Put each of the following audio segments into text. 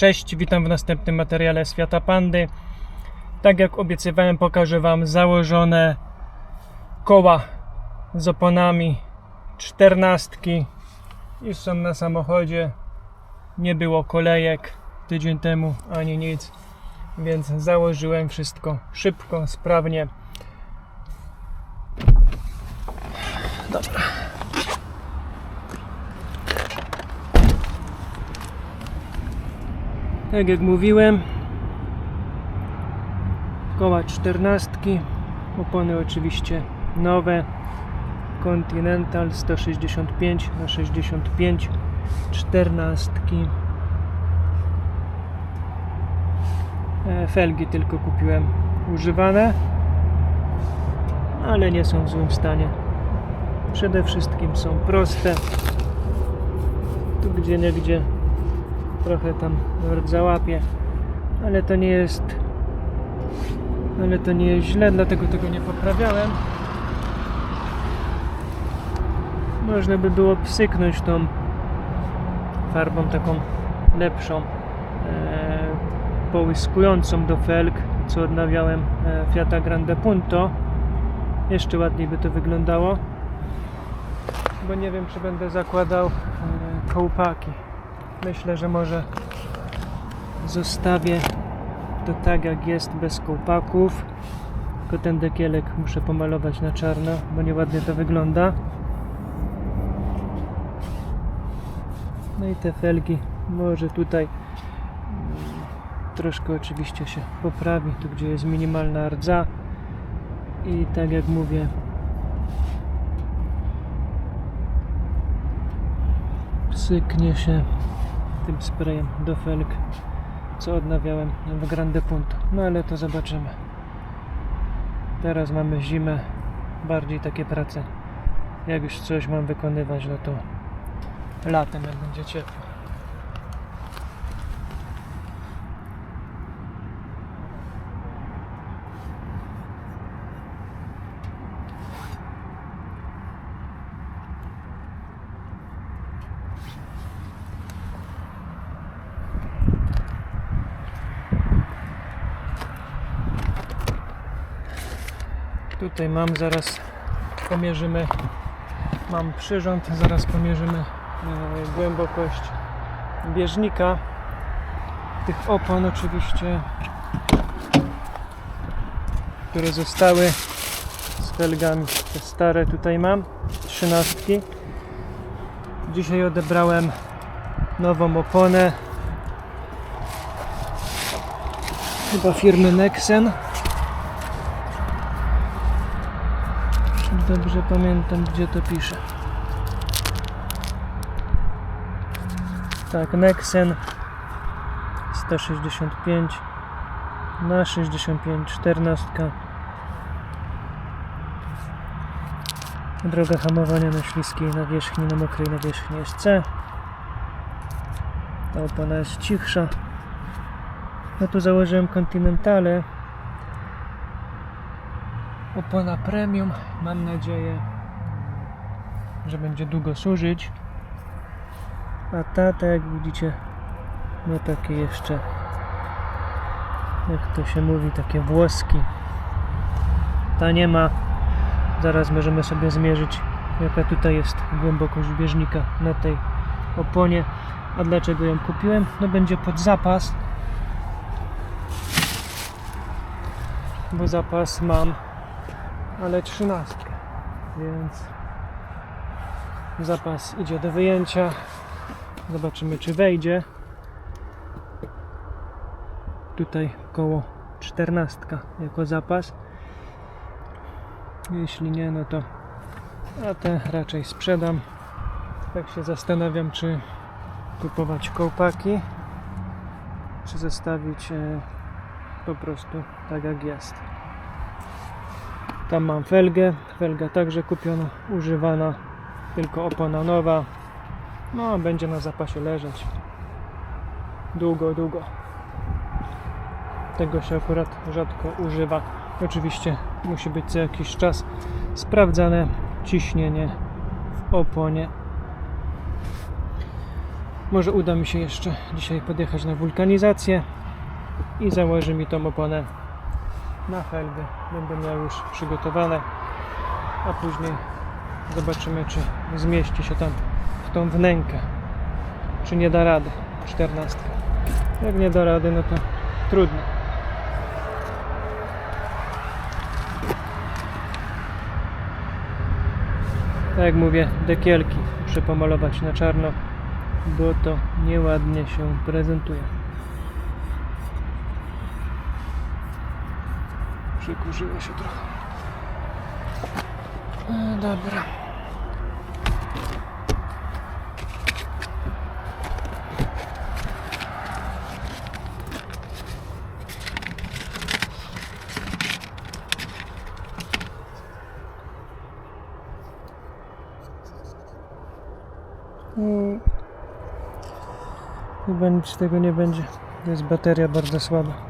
Cześć, witam w następnym materiale Świata Pandy. Tak jak obiecywałem, pokażę Wam założone koła z oponami czternastki. Już są na samochodzie. Nie było kolejek tydzień temu ani nic, więc założyłem wszystko szybko, sprawnie. Dobra. Tak jak mówiłem, koła czternastki, opony oczywiście nowe, Continental 165 na 65 czternastki. E, Felgi tylko kupiłem używane, ale nie są w złym stanie. Przede wszystkim są proste. Tu gdzie nie gdzie trochę tam rdza łapie, ale to nie jest ale to nie jest źle, dlatego tego nie poprawiałem. Można by było psyknąć tą farbą taką lepszą, e, połyskującą do felg, co odnawiałem e, Fiata Grande Punto. Jeszcze ładniej by to wyglądało, bo nie wiem, czy będę zakładał e, kołpaki. Myślę, że może zostawię to tak jak jest bez kołpaków. Tylko ten dekielek muszę pomalować na czarno, bo nieładnie to wygląda. No i te felgi może tutaj mm, troszkę oczywiście się poprawi, tu gdzie jest minimalna rdza. I tak jak mówię, syknie się tym sprayem do felg, co odnawiałem w Grande Punto. No ale to zobaczymy. Teraz mamy zimę, bardziej takie prace. Jak już coś mam wykonywać, no to latem, jak będzie ciepło. Tutaj mam, zaraz pomierzymy. Mam przyrząd, zaraz pomierzymy e, głębokość bieżnika. Tych opon oczywiście, które zostały z felgami. Te stare tutaj mam, trzynastki. Dzisiaj odebrałem nową oponę. Chyba firmy Nexen. Dobrze pamiętam, gdzie to pisze. Tak, Nexen 165 na 65, 14. Droga hamowania na śliskiej nawierzchni, na mokrej nawierzchni jest C. Ta opona jest cichsza. No tu założyłem Continentale. Opona premium. Mam nadzieję, że będzie długo służyć. A ta, tak jak widzicie, ma takie jeszcze, jak to się mówi, takie włoski. Ta nie ma. Zaraz możemy sobie zmierzyć, jaka tutaj jest głębokość bieżnika na tej oponie. A dlaczego ją kupiłem? No będzie pod zapas. Bo zapas mam ale trzynastkę, więc zapas idzie do wyjęcia. Zobaczymy, czy wejdzie. Tutaj koło czternastka jako zapas. Jeśli nie, no to a te raczej sprzedam. Tak się zastanawiam, czy kupować kołpaki, czy zostawić e, po prostu tak jak jest. Tam mam felgę. Felga także kupiona, używana, tylko opona nowa. No, będzie na zapasie leżeć. Długo, długo. Tego się akurat rzadko używa. Oczywiście musi być co jakiś czas sprawdzane ciśnienie w oponie. Może uda mi się jeszcze dzisiaj podjechać na wulkanizację i założy mi tą oponę na felgę. Będę miał już przygotowane, a później zobaczymy, czy zmieści się tam w tą wnękę, czy nie da rady. 14. Jak nie da rady, no to trudno. Tak jak mówię, dekielki muszę na czarno, bo to nieładnie się prezentuje. Przykurzyło się trochę. E, dobra. Chyba nic z tego nie będzie. To jest bateria bardzo słaba.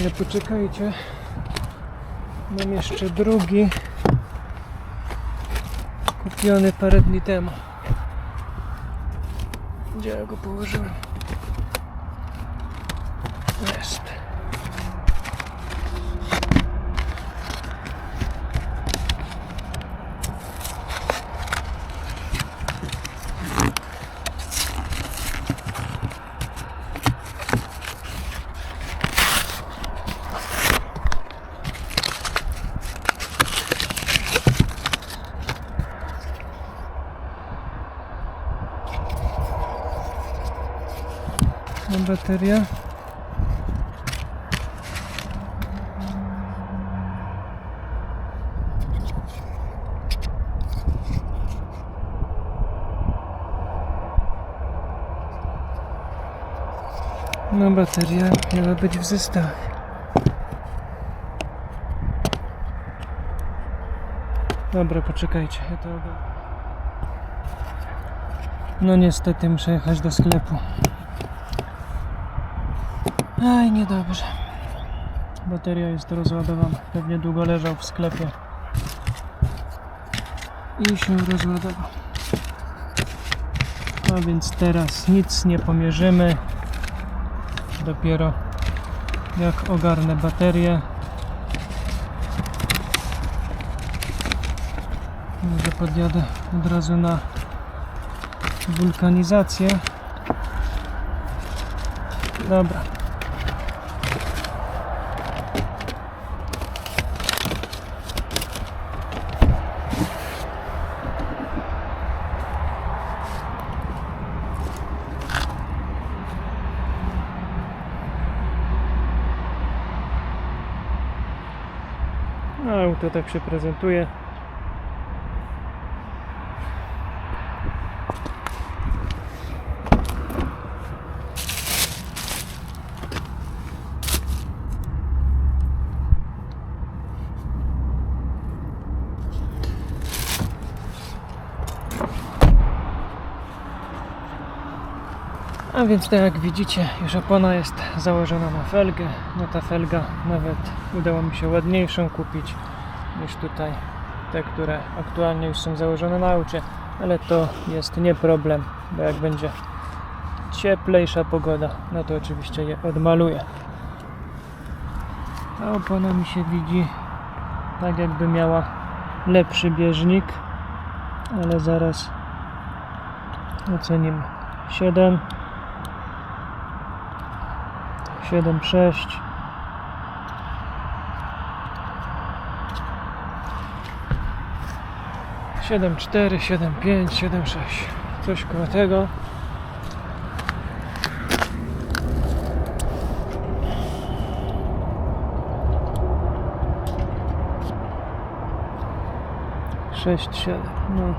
Ale poczekajcie. Mam jeszcze drugi. Kupiony parę dni temu. Gdzie ja go położyłem? Jest. Bateria. No bateria miała być w zestawie. Dobra, poczekajcie, ja to. No niestety muszę jechać do sklepu. Aj, niedobrze. Bateria jest rozładowana. Pewnie długo leżał w sklepie. I się rozładował. A więc teraz nic nie pomierzymy. Dopiero jak ogarnę baterię. Może podjadę od razu na wulkanizację. Dobra. Auto tak się prezentuje. A więc tak jak widzicie, już opona jest założona na felgę. No ta felga nawet udało mi się ładniejszą kupić niż tutaj te, które aktualnie już są założone na aucie. Ale to jest nie problem, bo jak będzie cieplejsza pogoda, no to oczywiście je odmaluję. Ta opona mi się widzi tak jakby miała lepszy bieżnik, ale zaraz ocenimy. 7 7, 6. Siedem, cztery, siedem, pięć, siedem, sześć. Coś koło tego. Sześć, siedem, no.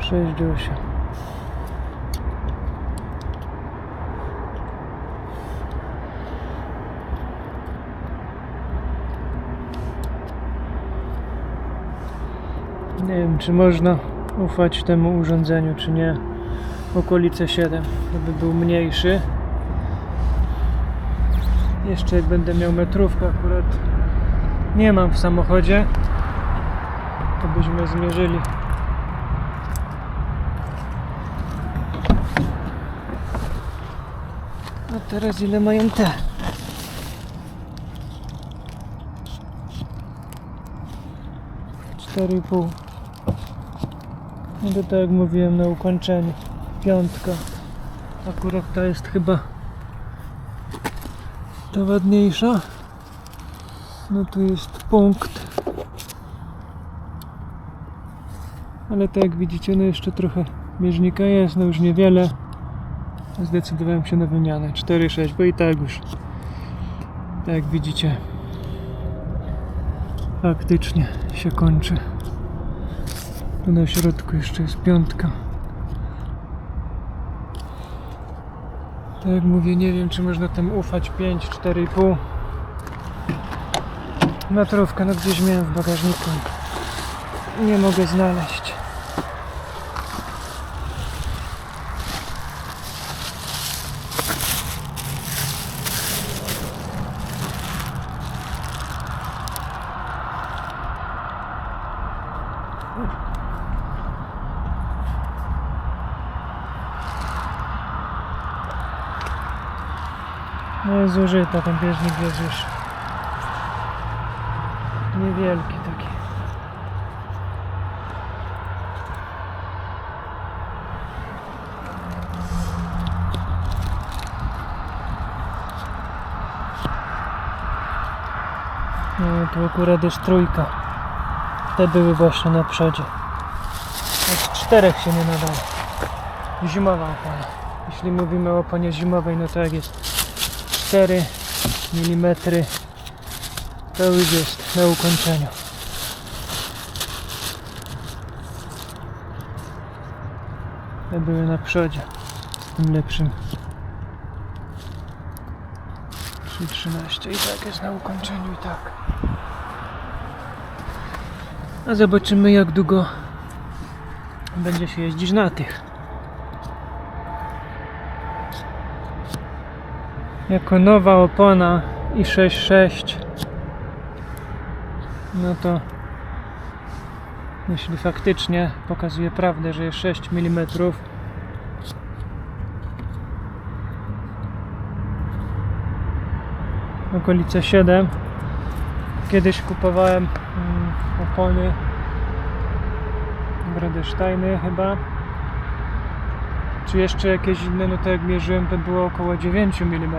Sześć, osiem. Nie wiem, czy można ufać temu urządzeniu, czy nie. Okolice 7, żeby był mniejszy. Jeszcze jak będę miał metrówkę, akurat nie mam w samochodzie, to byśmy zmierzyli. A teraz ile mają te? Cztery pół. No to tak jak mówiłem na ukończeniu. Piątka. Akurat ta jest chyba ta ładniejsza. No tu jest punkt. Ale tak jak widzicie, no jeszcze trochę bieżnika jest, no już niewiele. Zdecydowałem się na wymianę 4,6, bo i tak już tak jak widzicie faktycznie się kończy. Tu na środku jeszcze jest piątka. Tak jak mówię, nie wiem czy można tam ufać 5, 4,5 metrówkę, no gdzieś miałem w bagażniku. Nie mogę znaleźć. No jest zużyta, ten bieżnik jest już niewielki taki. No tu akurat jest trójka. Te były właśnie na przodzie. Od czterech się nie nadaje. Zimowa opona. Jeśli mówimy o oponie zimowej, no to jak jest 4 mm to już jest na ukończeniu. Te były na przodzie z tym lepszym 3.13 i tak jest na ukończeniu i tak. A zobaczymy jak długo będzie się jeździć na tych. Jako nowa opona i 6.6 no to jeśli faktycznie pokazuje prawdę, że jest 6 mm okolice 7 kiedyś kupowałem mm, opony Brodesteiny chyba czy jeszcze jakieś inne, no to jak mierzyłem to było około 9 mm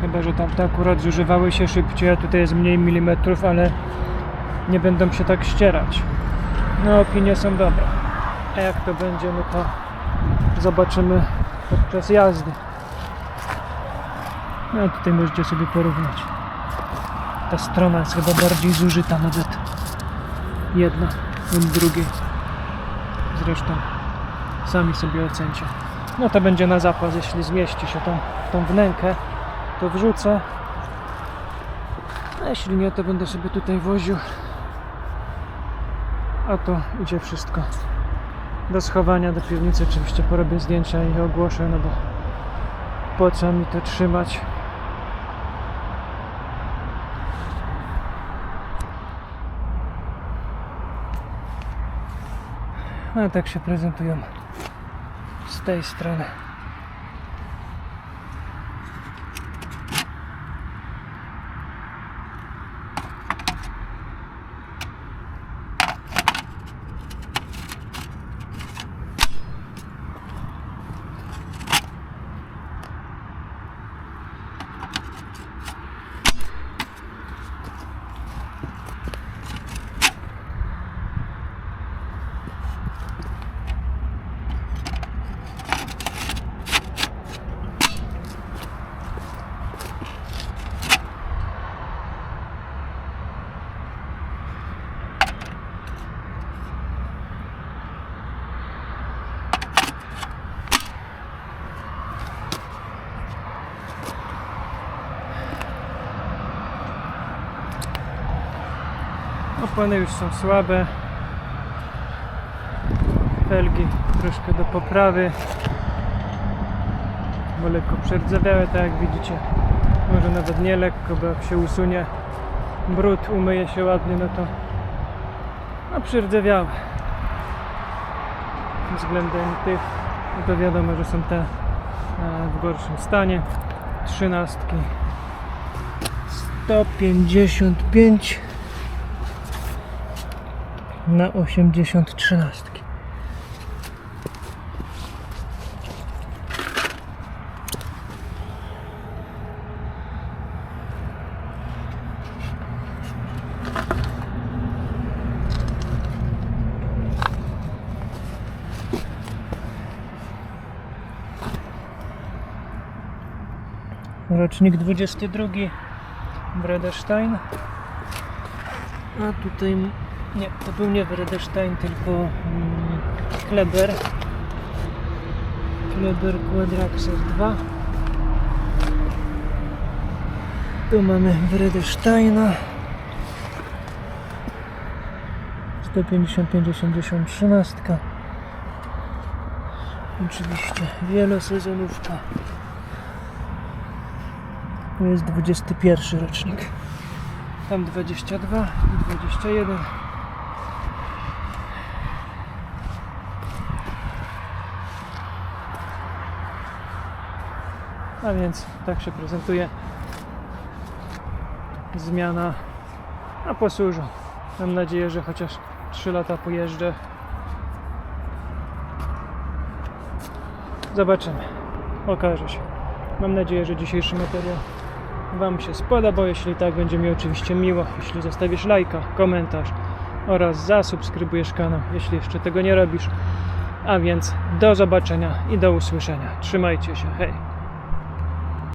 Chyba, że tamte akurat zużywały się szybciej, a tutaj jest mniej milimetrów, ale nie będą się tak ścierać. No, opinie są dobre. A jak to będzie, no to zobaczymy podczas jazdy. No, tutaj możecie sobie porównać. Ta strona jest chyba bardziej zużyta nawet. Jedna od drugiej. Zresztą sami sobie ocencie. No to będzie na zapas, jeśli zmieści się tą, tą wnękę to wrzucę. A jeśli nie, to będę sobie tutaj woził. A to idzie wszystko do schowania, do piwnicy. Oczywiście porobię zdjęcia i ogłoszę, no bo po co mi to trzymać? A tak się prezentują z tej strony. Opony już są słabe. Felgi troszkę do poprawy. Bo lekko przerdzewiałe, tak jak widzicie. Może nawet nie lekko, bo jak się usunie brud, umyje się ładnie, no to no przerdzewiałe. Względem tych, no to wiadomo, że są te e, w gorszym stanie. Trzynastki 155 na 80 trzynastki. Rocznik 22 Bredestein. A tutaj nie, to był nie Bredestein, tylko mm, Kleber. Kleber Quadraxer 2. Tu mamy Bredesteina. 155 80 13. Oczywiście wielosezonówka. To jest 21 rocznik. Tam 22 i 21. A więc tak się prezentuje zmiana na posłużu. Mam nadzieję, że chociaż 3 lata pojeżdżę. Zobaczymy. Okaże się. Mam nadzieję, że dzisiejszy materiał Wam się spodoba. Jeśli tak, będzie mi oczywiście miło, jeśli zostawisz lajka, komentarz oraz zasubskrybujesz kanał, jeśli jeszcze tego nie robisz. A więc do zobaczenia i do usłyszenia. Trzymajcie się. Hej!